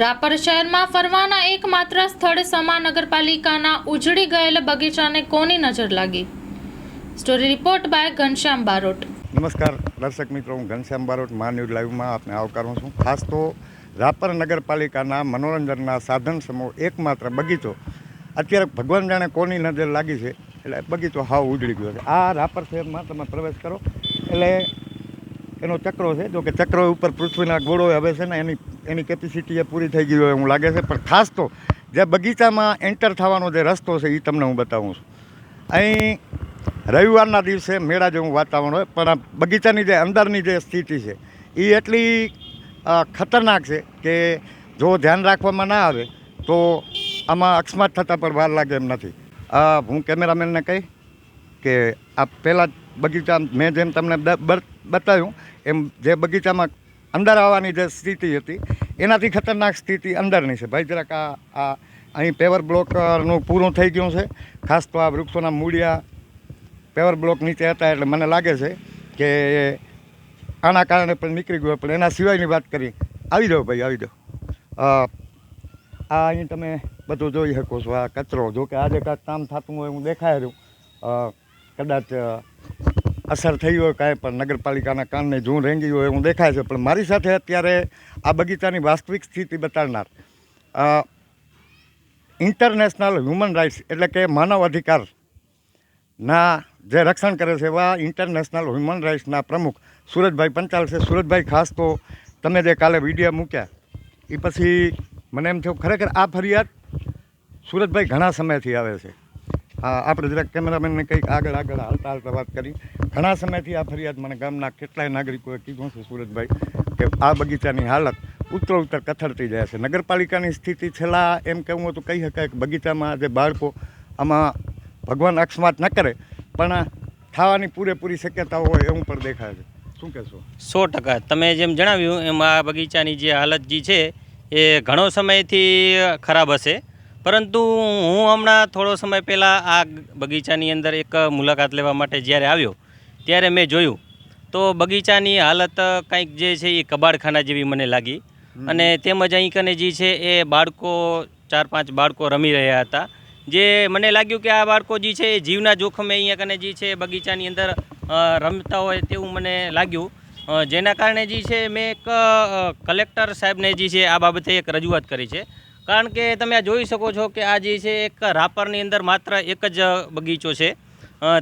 રાપર શહેરમાં ફરવાના એકમાત્ર સ્થળ સમા નગરપાલિકાના ઉજળી ગયેલ બગીચાને કોની નજર લાગી? Story report by Ghanshyam Barot. નમસ્કાર, દર્શક મિત્રો, હું ઘનશ્યામ બારોટ, મા ન્યૂઝ લાઈવમાં આપને આવકારું છું. ખાસ તો રાપર નગરપાલિકાના મનોરંજનના સાધન સમૂહ એકમાત્ર બગીચો. અત્યારે ભગવાન જાણે કોની નજર લાગી છે, એટલે બગીચો હાવ ઉજળી ગયો છે. આ રાપર શહેરમાં તમે પ્રવેશ કરો, એટલે એનો ચક્રો છે, જો કે ચક્રો ઉપર પૃથ્વીના ગોળો હવે છે ને એની એની કેપેસિટી એ પૂરી થઈ ગઈ હોય એવું લાગે છે. પણ ખાસ તો જે બગીચામાં એન્ટર થવાનો જે રસ્તો છે એ તમને હું બતાવું છું. અહીં રવિવારના દિવસે મેળા જેવું વાતાવરણ હોય, પણ આ બગીચાની જે અંદરની જે સ્થિતિ છે એ એટલી ખતરનાક છે કે જો ધ્યાન રાખવામાં ના આવે, તો આમાં અકસ્માત થતાં પણ વાર લાગે એમ નથી. હું કેમેરામેનને કહી કે આ પહેલાં બગીચા મેં જેમ તમને બતાવ્યું, એમ જે બગીચામાં અંદર આવવાની જે સ્થિતિ હતી, એનાથી ખતરનાક સ્થિતિ અંદરની છે. ભાઈ, જરાક આ આ અહીં પેવર બ્લોકનું પૂરું થઈ ગયું છે. ખાસ તો આ વૃક્ષોના મૂળિયા પેવર બ્લોક નીચે હતા એટલે મને લાગે છે કે આના કારણે પણ નીકળી ગયો પણ એના સિવાયની વાત કરી. આવી જાઓ ભાઈ, આવી જાઓ. આ અહીં તમે બધું જોઈ શકો છો. આ કચરો, જો કે આજે કાંઈક કામ થતું હોય હું દેખાય રહ્યું. કદાચ અસર થઈ હોય કાંઈ પણ, નગરપાલિકાના કાનને જૂન રેંગી હોય એવું દેખાય છે. પણ મારી સાથે અત્યારે આ બગીચાની વાસ્તવિક સ્થિતિ બતાડનાર ઇન્ટરનેશનલ હ્યુમન રાઇટ્સ એટલે કે માનવ અધિકાર ના જે રક્ષણ કરે છે એવા ઇન્ટરનેશનલ હ્યુમન રાઇટ્સના પ્રમુખ સુરજભાઈ પંચાલ છે. સુરજભાઈ, ખાસ તો તમે જે કાલે વીડિયો મૂક્યા એ પછી મને એમ થયું, ખરેખર આ ફરિયાદ સુરજભાઈ ઘણા સમયથી આવે છે. આપણે જરાક કેમેરામેનને કંઈક આગળ આગળ હાલતા હાલતા વાત કરી. ઘણા સમયથી આ ફરિયાદ મને ગામના કેટલાય નાગરિકોએ કીધું છે સુરજભાઈ, કે આ બગીચાની હાલત ઉત્તર ઉત્તર કથળતી જાય છે. નગરપાલિકાની સ્થિતિ છેલ્લા એમ કહેવું હોય તો કહી શકાય કે બગીચામાં જે બાળકો આમાં ભગવાન અકસ્માત ન કરે, પણ થવાની પૂરેપૂરી શક્યતા હોય એવું પણ દેખાય છે. શું કહેશો? સો ટકા. તમે જેમ જણાવ્યું, એમ આ બગીચાની જે હાલત જે છે, એ ઘણો સમયથી ખરાબ હશે. પરંતુ હું હમણાં થોડો સમય પહેલાં આ બગીચાની અંદર એક મુલાકાત લેવા માટે જ્યારે આવ્યો ત્યારે મેં જોયું. તો બગીચાની હાલત કંઈક જે છે એ કબાડખાના જેવી મને લાગી. અને તેમજ અહીં કને જે છે એ બાળકો ચાર પાંચ બાળકો રમી રહ્યા હતા. જે મને લાગ્યું કે આ બાળકો જે છે એ જીવના જોખમે અહીંયા કને જે છે બગીચાની અંદર રમતા હોય તેવું મને લાગ્યું. જેના કારણે જે છે મેં એક કલેક્ટર સાહેબને જે છે આ બાબતે એક રજૂઆત કરી છે. કારણ કે તમે આ જોઈ શકો છો કે આ જે છે એક રાપરની અંદર માત્ર એક જ બગીચો છે.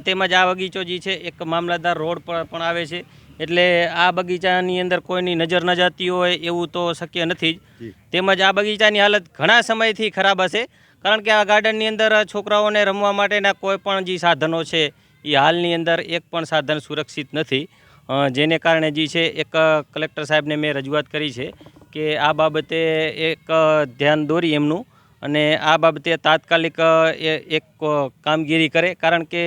તેમજ આ બગીચો જે છે એક મામલતદાર રોડ પર પણ આવે છે. એટલે આ બગીચાની અંદર કોઈની નજર ન જતી હોય એવું તો શક્ય નથી જ. તેમજ આ બગીચાની હાલત ઘણા સમયથી ખરાબ હશે. કારણ કે આ ગાર્ડનની અંદર છોકરાઓને રમવા માટેના કોઈ પણ જે સાધનો છે એ હાલની અંદર એક પણ સાધન સુરક્ષિત નથી. જેને કારણે જે છે એક કલેક્ટર સાહેબને મેં રજૂઆત કરી છે કે આ બાબતે એક ધ્યાન દોરી એમનું અને આ બાબતે તાત્કાલિક એક કામગીરી કરે. કારણ કે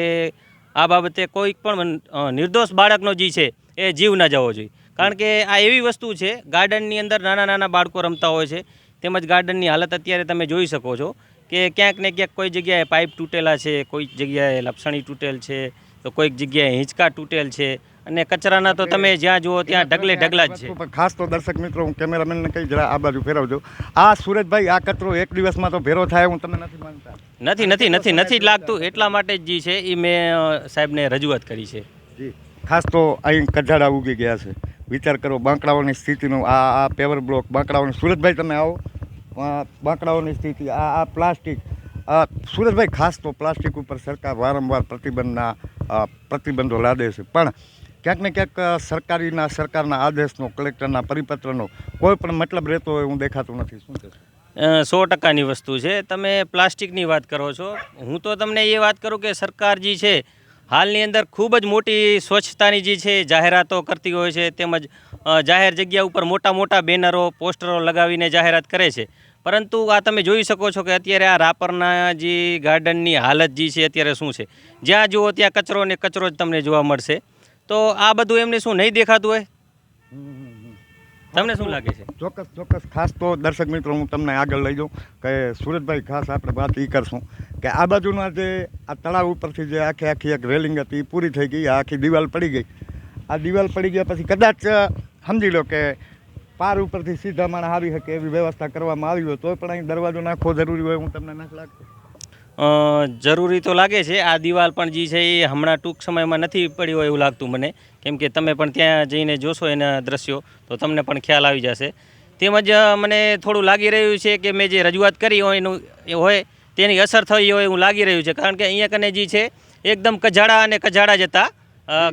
આ બાબતે કોઈ પણ નિર્દોષ બાળકનો જે છે એ જીવ ન જવો જોઈએ. કારણ કે આ એવી વસ્તુ છે, ગાર્ડનની અંદર નાના નાના બાળકો રમતા હોય છે, તેમજ ગાર્ડનની હાલત અત્યારે તમે જોઈ શકો છો કે ક્યાંક ને ક્યાંક કોઈ જગ્યાએ પાઇપ તૂટેલા છે, કોઈ જગ્યાએ લપસણી તૂટેલ છે, તો કોઈક જગ્યાએ હિંચકા તૂટેલ છે અને કચરાના તો તમે જ્યાં જુઓ ત્યાં ઢગલે ઢગલા જ છે. પણ ખાસ તો દર્શક મિત્રો હું કેમેરામેનને કહી જરા આ બાજુ ફેરવજો. આ સુરજભાઈ આ કચરો એક દિવસમાં તો ભેરો થાય હું તમે નથી માનતા? નથી નથી નથી નથી જ લાગતું. એટલા માટે જ જે છે એ મેં સાહેબને રજૂઆત કરી છે. જી. ખાસ તો અહીં કજાડા ઉગી ગયા છે. વિચાર કરો બાંકડાઓની સ્થિતિનું આ આ પેવર બ્લોક બાંકડાઓની સુરતભાઈ તમે આવો. બાંકડાઓની સ્થિતિ આ આ પ્લાસ્ટિક સુરતભાઈ ખાસ તો પ્લાસ્ટિક ઉપર સરકાર વારંવાર પ્રતિબંધના પ્રતિબંધો લાદે છે. પણ ક્યાંક ને ક્યાંક સરકારીના, સરકારના આદેશનો, કલેક્ટરના પરિપત્રનો કોઈ પણ મતલબ રહેતો હોય હું દેખાતું નથી. શું સો ટકાની વસ્તુ છે. તમે પ્લાસ્ટિકની વાત કરો છો. હું તો તમને એ વાત કરું કે સરકાર જે છે, હાલની અંદર ખૂબ જ મોટી સ્વચ્છતાની જે છે, જાહેરાતો કરતી હોય છે, તેમજ જાહેર જગ્યા ઉપર મોટા મોટા બેનરો, પોસ્ટરો લગાવીને જાહેરાત કરે છે. પરંતુ આ તમે જોઈ શકો છો કે અત્યારે આ રાપરના જે ગાર્ડનની હાલત જે છે, અત્યારે શું છે? જ્યાં જુઓ ત્યાં કચરો ને કચરો જ તમને જોવા મળશે. તો આ બધું એમને શું, નહીં દેખાતું હોય? તમને શું લાગે છે? ચોક્કસ ચોક્કસ. ખાસ તો દર્શક મિત્રો, હું તમને આગળ લઈ જાઉં કે સુરતભાઈ ખાસ આપણે વાત એ કરશું કે આ બાજુના જે આ તળાવ ઉપરથી જે આખી આખી એક રેલિંગ હતી એ પૂરી થઈ ગઈ આખી દિવાલ પડી ગઈ. આ દિવાલ પડી ગયા પછી કદાચ સમજી લો કે પાર ઉપરથી સીધા માણસ આવી શકે એવી વ્યવસ્થા કરવામાં આવી હોય તો પણ અહીં દરવાજો નાખવો જરૂરી હોય, હું તમને નાખ લાગતું. જરૂરી તો લાગે છે. આ દિવાલ પણ જે છે એ હમણાં ટૂંક સમયમાં નથી પડી હોય એવું લાગતું મને. કેમ કે તમે પણ ત્યાં જઈને જોશો એના દ્રશ્યો તો તમને પણ ખ્યાલ આવી જશે. તેમજ મને થોડું લાગી રહ્યું છે કે મેં જે રજૂઆત કરી હોય એનું એ હોય તેની અસર થઈ હોય એવું લાગી રહ્યું છે. કારણ કે અહીંયા કને જે છે એકદમ કજાડા અને કજાડા જતા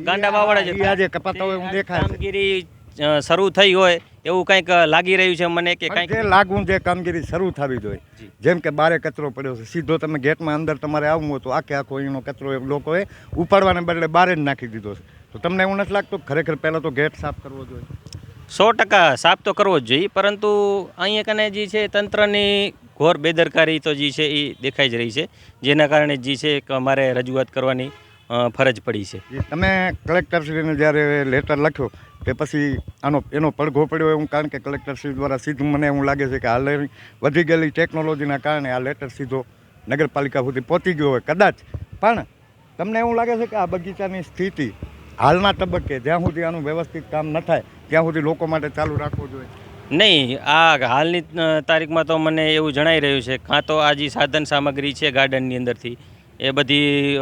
ગાંડા બાવાળા જ ઈ હતા. આજે કપાતા હોય એવું દેખાય છે. કામગીરી શરૂ થઈ હોય એવું કંઈક લાગી રહ્યું છે મને કે કંઈક? જે લાગવું જે કામગીરી શરૂ થવી જોઈએ. જેમ કે બારે કચરો પડ્યો છે. સીધો તમે ગેટમાં અંદર તમારે આવવું હોય તો આખે આખો એનો કચરો એ લોકોએ ઉપાડવાને બદલે બારે જ નાખી દીધો છે. તો તમને એવું નથી લાગતું? ખરેખર પહેલાં તો ગેટ સાફ કરવો જોઈએ. સો ટકા સાફ તો કરવો જ જોઈએ પરંતુ અહીંયા કને જે છે તંત્રની ઘોર બેદરકારી તો જે છે એ દેખાઈ જ રહી છે. જેના કારણે જે છે એક અમારે રજૂઆત કરવાની ફરજ પડી છે. તમે કલેક્ટરશ્રીને જ્યારે લેટર લખ્યો તે પછી આનો એનો પડઘો પડ્યો એવું કારણ કે કલેક્ટરશ્રી દ્વારા સીધું મને એવું લાગે છે કે હાલ વધી ગયેલી ટેકનોલોજીના કારણે આ લેટર સીધો નગરપાલિકા સુધી પહોંચી ગયો હોય કદાચ. પણ તમને એવું લાગે છે કે આ બગીચાની સ્થિતિ હાલના તબક્કે જ્યાં સુધી આનું વ્યવસ્થિત કામ ન થાય ત્યાં સુધી લોકો માટે ચાલુ રાખવું જોઈએ? નહીં આ હાલની તારીખમાં તો મને એવું જણાઈ રહ્યું છે કાં તો આ જે સાધન સામગ્રી છે ગાર્ડનની અંદરથી એ બધી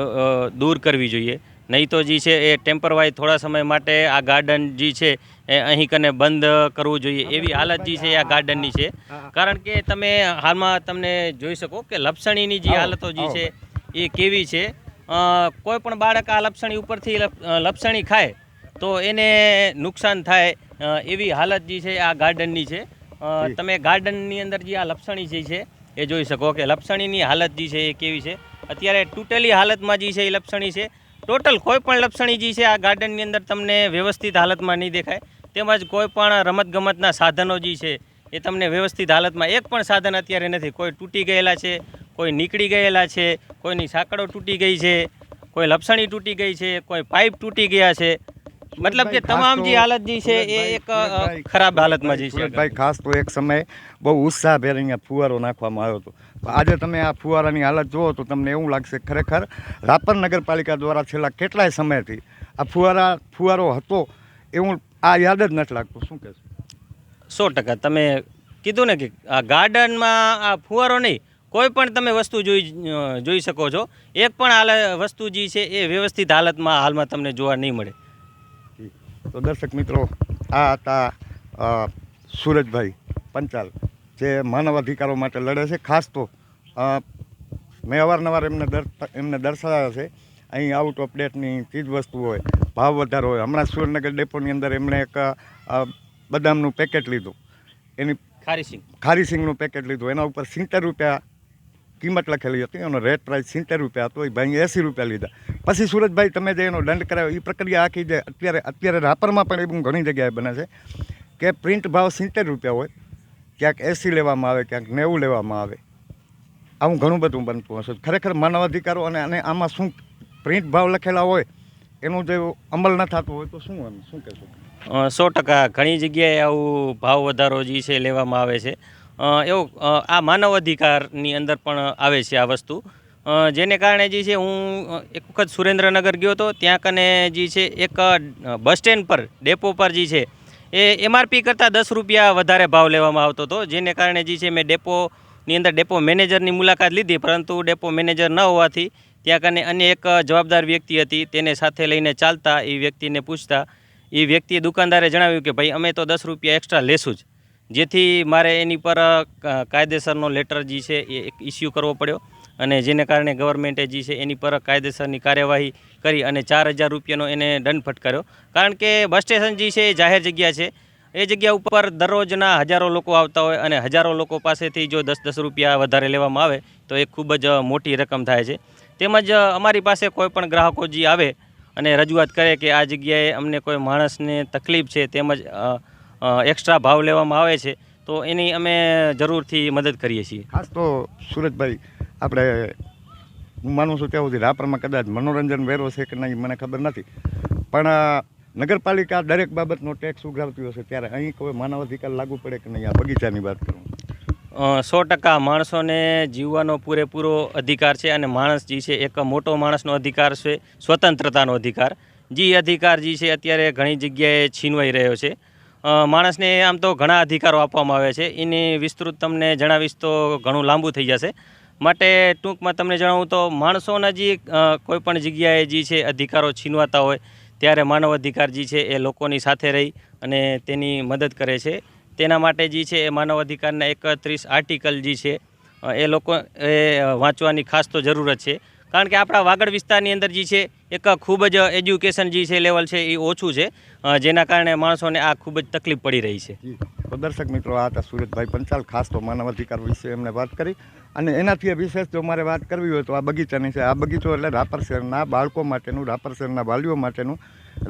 દૂર કરવી જોઈએ. નહીં તો જે છે એ ટેમ્પરવાય થોડા સમય માટે આ ગાર્ડન જે છે એ અહીં કને બંધ કરવું જોઈએ. એવી હાલત જે છે આ ગાર્ડનની છે. કારણ કે તમે હાલમાં તમને જોઈ શકો કે લપસણીની જે હાલતો જે છે એ કેવી છે. કોઈ પણ બાળક આ લપસણી ઉપરથી લપસણી ખાય તો એને નુકસાન થાય એવી હાલત જે છે આ ગાર્ડનની છે. તમે ગાર્ડનની અંદર જે આ લપસણી જે છે એ જોઈ શકો કે લપસણીની હાલત જે છે એ કેવી છે. અત્યારે તૂટેલી હાલતમાં જે છે એ લપસણી છે. ટોટલ કોઈ પણ લપસણી જે છે આ ગાર્ડનની અંદર તમને વ્યવસ્થિત હાલતમાં નહીં દેખાય. તેમજ કોઈ પણ રમતગમતના સાધનો જે છે એ તમને વ્યવસ્થિત હાલતમાં એક પણ સાધન અત્યારે નથી. કોઈ તૂટી ગયેલા છે, કોઈ નીકળી ગયેલા છે, કોઈની સાંકળો તૂટી ગઈ છે, કોઈ લપસણી તૂટી ગઈ છે, કોઈ પાઇપ તૂટી ગયા છે. મતલબ કે તમામ જે હાલત જે છે એ એક ખરાબ હાલતમાં જે છે ભાઈ ખાસ તો એક સમયે બહુ ઉત્સાહભેર અહીંયા ફુવારો નાખવામાં આવ્યો હતો. આજે તમે આ ફુવારાની હાલત જુઓ તો તમને એવું લાગશે ખરેખર રાપર નગરપાલિકા દ્વારા છેલ્લા કેટલાય સમયથી આ ફુવારા ફુવારો હતો એવું આ યાદ જ નથી લાગતું. શું કહેશો? સો ટકા. તમે કીધું ને કે આ ગાર્ડનમાં આ ફુવારો નહીં કોઈ પણ તમે વસ્તુ જોઈ જોઈ શકો છો. એક પણ હાલ વસ્તુ જે છે એ વ્યવસ્થિત હાલતમાં હાલમાં તમને જોવા નહીં મળે. તો દર્શક મિત્રો આ હતા સુરજભાઈ પંચાલ જે માનવ અધિકારો માટે લડે છે. ખાસ તો મેં અવારનવાર એમને એમને દર્શાવ્યા છે. અહીં આઉટ ઓફ ડેટની ચીજ વસ્તુ હોય ભાવ વધારો હોય. હમણાં સુરેન્દ્રનગર ડેપોની અંદર એમણે એક બદામનું પેકેટ લીધું. એની ખારી સિંગ. ખારી સિંગનું પેકેટ લીધું. એના ઉપર સિત્તેર રૂપિયા કિંમત લખેલી હતી એનો રેટ પ્રાઇસ સિત્તેર રૂપિયા હતો. એ ભાઈ એંસી રૂપિયા લીધા. પછી સુરજભાઈ, તમે જે એનો દંડ કરાવ્યો એ પ્રક્રિયા આખી જે અત્યારે અત્યારે રાપરમાં પણ એવું ઘણી જગ્યાએ બને છે કે પ્રિન્ટ ભાવ સિત્તેર રૂપિયા હોય, ક્યાંક એંસી લેવામાં આવે, ક્યાંક નેવું લેવામાં આવે. આવું ઘણું બધું બનતું હશે. ખરેખર માનવ અધિકારો અને અને આમાં શું પ્રિન્ટ ભાવ લખેલા હોય, એનું જે અમલ ન થતો હોય તો શું એમ? શું કહેશો? સો ટકા. ઘણી જગ્યાએ આવું ભાવ વધારો જે છે લેવામાં આવે છે. એવું આ માનવ અધિકારની અંદર પણ આવે છે આ વસ્તુ. જેને કારણે જે છે હું એક વખત સુરેન્દ્રનગર ગયો હતો ત્યાં કને જે છે એક બસ સ્ટેન્ડ પર, ડેપો પર જે છે, એ એમઆરપી કરતાં દસ રૂપિયા વધારે ભાવ લેવામાં આવતો હતો. જેને કારણે જે છે મેં ડેપોની અંદર ડેપો મેનેજરની મુલાકાત લીધી, પરંતુ ડેપો મેનેજર ન હોવાથી ત્યાં કને અન્ય એક જવાબદાર વ્યક્તિ હતી, તેને સાથે લઈને ચાલતા, એ વ્યક્તિને પૂછતા. એ વ્યક્તિએ દુકાનદારે જણાવ્યું કે, ભાઈ, અમે તો દસ રૂપિયા એક્સ્ટ્રા લેશું જ. જેથી મારે એની પર કાયદેસરનો લેટર જે છે એ એક ઇસ્યુ કરવો પડ્યો અને જેને કારણે ગવર્મેન્ટે જે છે એની પર કાયદેસરની કાર્યવાહી કરી અને ચાર હજાર રૂપિયાનો એને દંડ ફટકાર્યો કારણ કે બસ સ્ટેશન જે છે એ જાહેર જગ્યા છે. એ જગ્યા ઉપર દરરોજના હજારો લોકો આવતા હોય અને હજારો લોકો પાસેથી જો દસ દસ રૂપિયા વધારે લેવામાં આવે, તો એ ખૂબ જ મોટી રકમ થાય છે. તેમજ અમારી પાસે કોઈ પણ ગ્રાહકો જે આવે અને રજૂઆત કરે કે આ જગ્યાએ અમને કોઈ માણસને તકલીફ છે, તેમજ એક્સ્ટ્રા ભાવ લેવામાં આવે છે તો એની અમે જરૂરથી મદદ કરીએ છીએ. ખાસ તો સુરજભાઈ આપણે હું માનું છું ત્યાં સુધી રાપરમાં કદાચ મનોરંજન વેરો છે કે નહીં મને ખબર નથી. પણ નગરપાલિકા દરેક બાબતનો ટેક્સ ઉઘરાવતી હશે ત્યારે અહીં કોઈ માનવ અધિકાર લાગુ પડે કે નહીં આ બગીચાની વાત કરું? સો ટકા માણસોને જીવવાનો પૂરેપૂરો અધિકાર છે અને માણસ જે છે એક મોટો માણસનો અધિકાર છે સ્વતંત્રતાનો અધિકાર. જે અધિકાર જે છે અત્યારે ઘણી જગ્યાએ છીનવાઈ રહ્યો છે. માણસને આમ તો ઘણા અધિકારો આપવામાં આવે છે. એની વિસ્તૃત તમને જણાવીશ તો ઘણું લાંબુ થઈ જશે. માટે ટૂંકમાં તમને જણાવું તો માણસોના જે કોઈપણ જગ્યાએ જે છે અધિકારો છીનવાતા હોય, ત્યારે માનવ અધિકાર જે છે એ લોકોની સાથે રહી અને તેની મદદ કરે છે. તેના માટે જે છે એ માનવ અધિકારના એકત્રીસ આર્ટિકલ જે છે એ લોકો, એ વાંચવાની ખાસ તો જરૂરત છે. કારણ કે આપણા વાગડ વિસ્તારની અંદર જે છે, એક ખૂબ જ એજ્યુકેશન જે છે લેવલ છે, એ ઓછું છે. જેના કારણે માણસોને આ ખૂબ જ તકલીફ પડી રહી છે. તો દર્શક મિત્રો, આ હતા સુરતભાઈ પંચાલ, ખાસ તો માનવ અધિકાર વિશે એમને વાત કરી. અને એનાથી વિશેષ જો મારે વાત કરવી હોય તો આ બગીચાની છે. આ બગીચો એટલે રાપર શહેરના બાળકો માટેનું, રાપર શહેરના વાલીઓ માટેનું,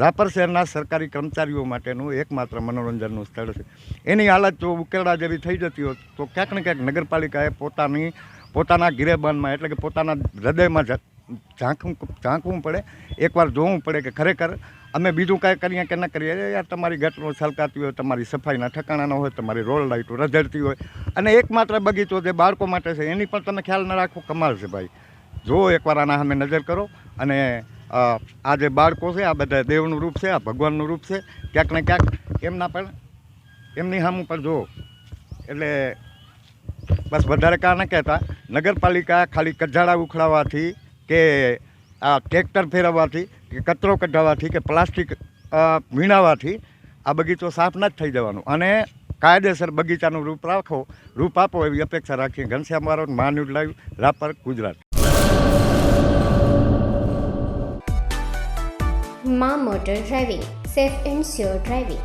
રાપર શહેરના સરકારી કર્મચારીઓ માટેનું એકમાત્ર મનોરંજનનું સ્થળ છે. એની હાલત જો ઉકેરડા જેવી થઈ જતી હોય તો ક્યાંક ને ક્યાંક નગરપાલિકાએ પોતાની પોતાના ગિરેબાનમાં, એટલે કે પોતાના હૃદયમાં ઝાંખવું ઝાંકવું પડે. એકવાર જોવું પડે કે ખરેખર અમે બીજું કાંઈ કરીએ કે ન કરીએ. યાર તમારી ગટરો છલકાતી હોય, તમારી સફાઈના ઠકાણા ન હોય, તમારી રોડ લાઇટો રઝડતી હોય. અને એકમાત્ર બગીચો જે બાળકો માટે છે, એની પણ તમે ખ્યાલ ન રાખો, કમાલ છે ભાઈ. જો એકવાર આના સામે નજર કરો અને આ જે બાળકો છે, આ બધા દેવનું રૂપ છે, આ ભગવાનનું રૂપ છે, ક્યાંક ને ક્યાંક એમના પણ એમની સામું પણ જુઓ. એટલે બસ વધારે કા ન કહેતા. નગરપાલિકા ખાલી કજાડા ઉખડાવવાથી કે આ ટ્રેક્ટર ફેરવવાથી કે કચરો કઢાવવાથી કે પ્લાસ્ટિક વીણાવવાથી આ બગીચો સાફ ન જ થઈ જવાનું. અને કાયદેસર બગીચાનું રૂપ રાખો, રૂપ આપો એવી અપેક્ષા રાખીએ ઘનશ્યામ મારો મા ન્યૂઝ લાઈવ, રાપર, ગુજરાત. માં motor driving, safe and sure driving.